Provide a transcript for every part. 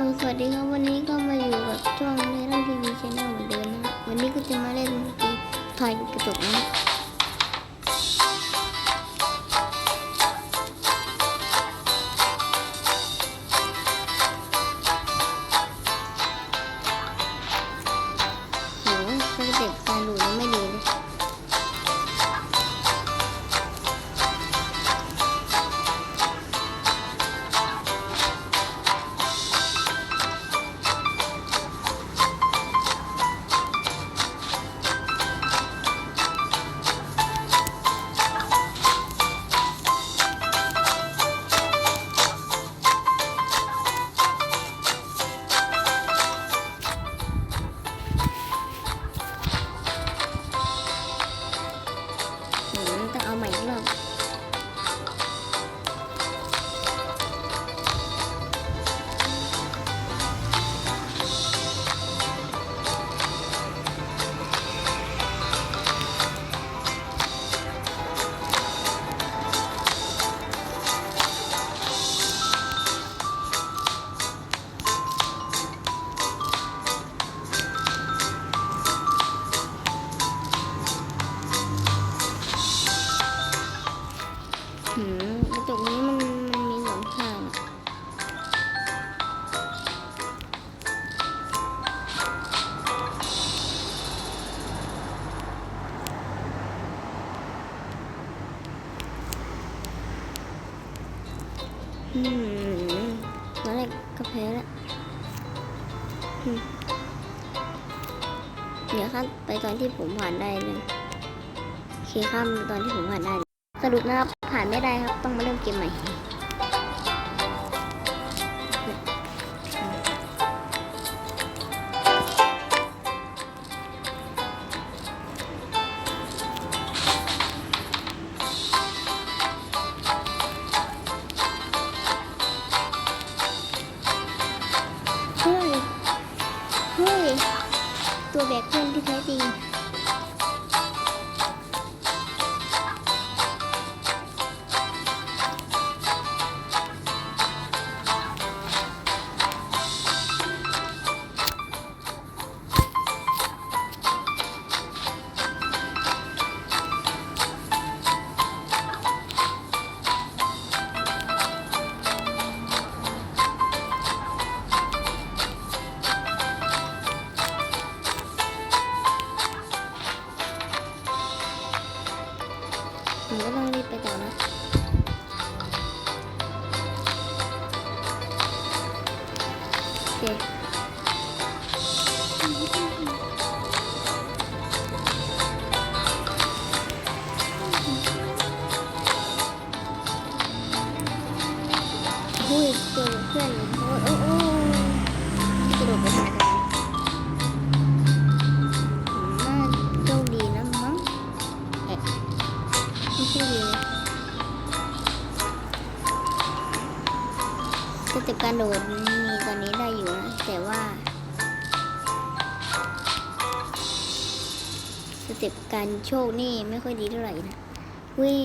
สวัสดีครับวันนี้ก็มาอยู่กับช่องในร่างทีวีชแนลเหมือนเดิมนะครับวันนี้ก็จะมาเล่นเกมถ่ายกระจกนะครับโหสเต็ปการดูนี่ไม่ดีเลย อืมตอนแรกก็แพ้แล้วเดี๋ยวข้ามไปตอนที่ผมผ่านได้เลยโอเคข้ามตอนที่ผมผ่านได้ สรุปนะครับผ่านไม่ได้ครับ ต้องมาเริ่มเกมใหม่ ไม่ใช่ดีสเต็ปการโดดมีตอนนี้ได้อยู่นะ แต่ว่าสเต็ปการโชคนี่ไม่ค่อยดีเท่าไหร่นะ เว้ย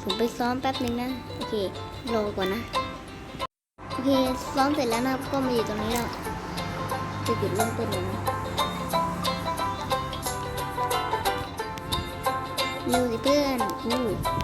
ผมไปซ้อมแป๊บนึงนะ โอเครอก่อนนะ โอเค ซ้อมเสร็จแล้วนะก็มาอยู่ตรงนี้แล้วจะจุดเริ่มต้นเลยนะ นิวสิเพื่อนอู้ที่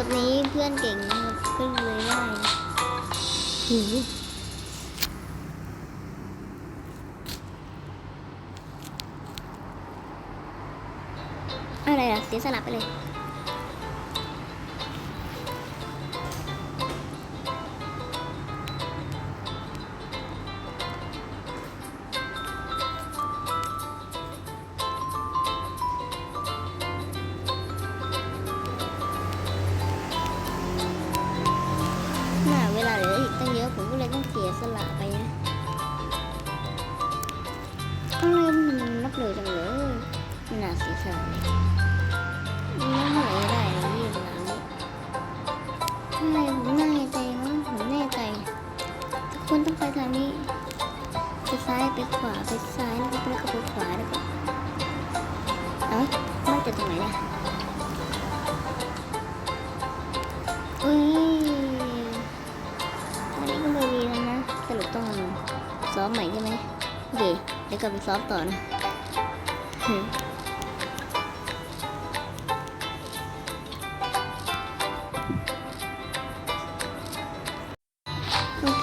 เลิฟนี้เพื่อนเก่งนะครับก็เลยได้หูอะไรอะเสียสลับไปเลย ไปซ้ายไปขวาไปซ้ายแล้วก็แล้วก็ไปขวาแล้วก็เอ้ามันจะตรงไหนเนี่ยอุ้ยอันนี้ก็ไม่มีแล้วนะสรุปต้องซ้อมใหม่ใช่ไหมโอเคเดี๋ยวกลับไปซ้อมต่อนะ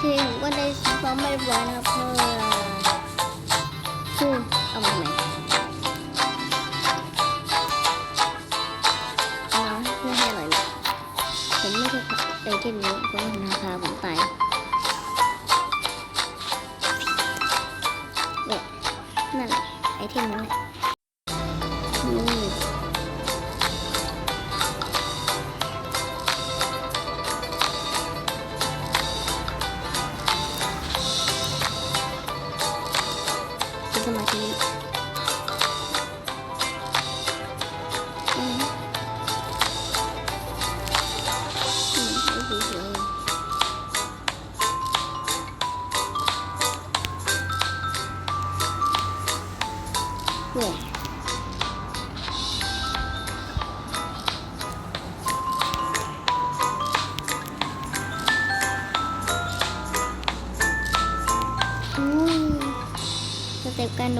เคผมก็ได้ซ้อมไม่เรียบร้อยนะครับเพื่อคือเอามาใหมเอามาเพื่อให้อร่อยเลยผมไม่ใช่ไอเทมนี้เพราะมันราคาผมตายเนี่ยนั่นแหละไอเทมนั่นแหละ เป็นส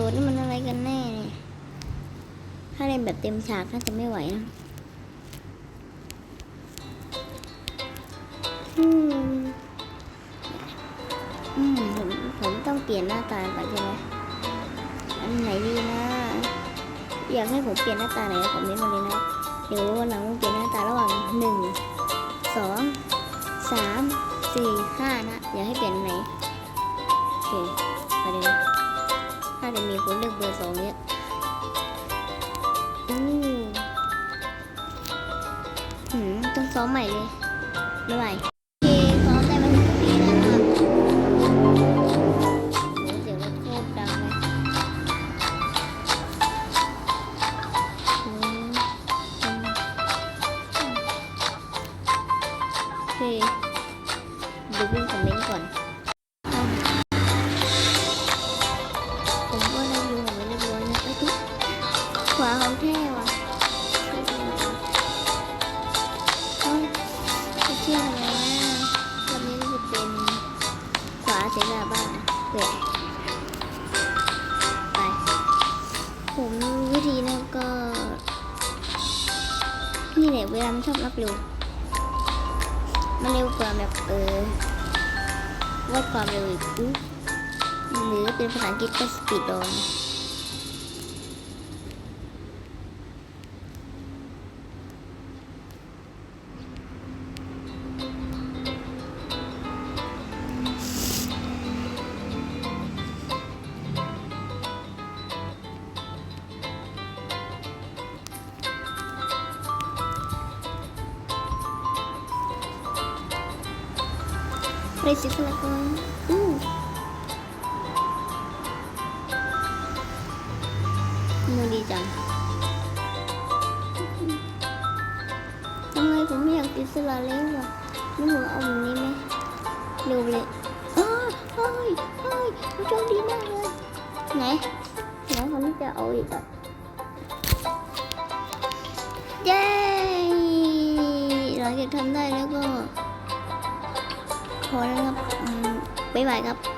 โดดนี่มันอะไรกันแน่เนี่ยถ้าเล่นแบบเต็มฉากน่าจะไม่ไหวนะอืมอืมผมผมต้องเปลี่ยนหน้าตาก่อนใช่ไหมอันไหนดีนะ อยากให้ผมเปลี่ยนหน้าตาไหนคอมเมนต์มาเลยนะ เดี๋ยววันหลังผมเปลี่ยนหน้าตาระหว่างหนึ่งสองสามสี่ห้านะ อยากให้เปลี่ยนไหนโอเค น่าจะมีคนเลือกเบอร์สองเยอะอู้หืมต้องซ้อมใหม่เลยไม่ไหวโอเคซ้อมได้มาถึงตรงนี้แล้วนะครับโอ้เสียงรถโคตรดังเลยอืมอืมโอเคดูเรื่องคอมเมน ขวาเสียาบ้าเว้ยไปผมวิธีนะก็ นี่แหละเวลามันชอบรับเร็วมันเร็วกว่าแบบเออวัดความเร็วอีกหรือเป็นภาษาอังกฤษก็สปีดดอน เรสิสละก่อนอู้มือดีจังทำไมผมไม่อยากติดสละเล็กวะนี่ผมเอาแบบนี้ พอแล้วครับอืมบ๊ายบายครับ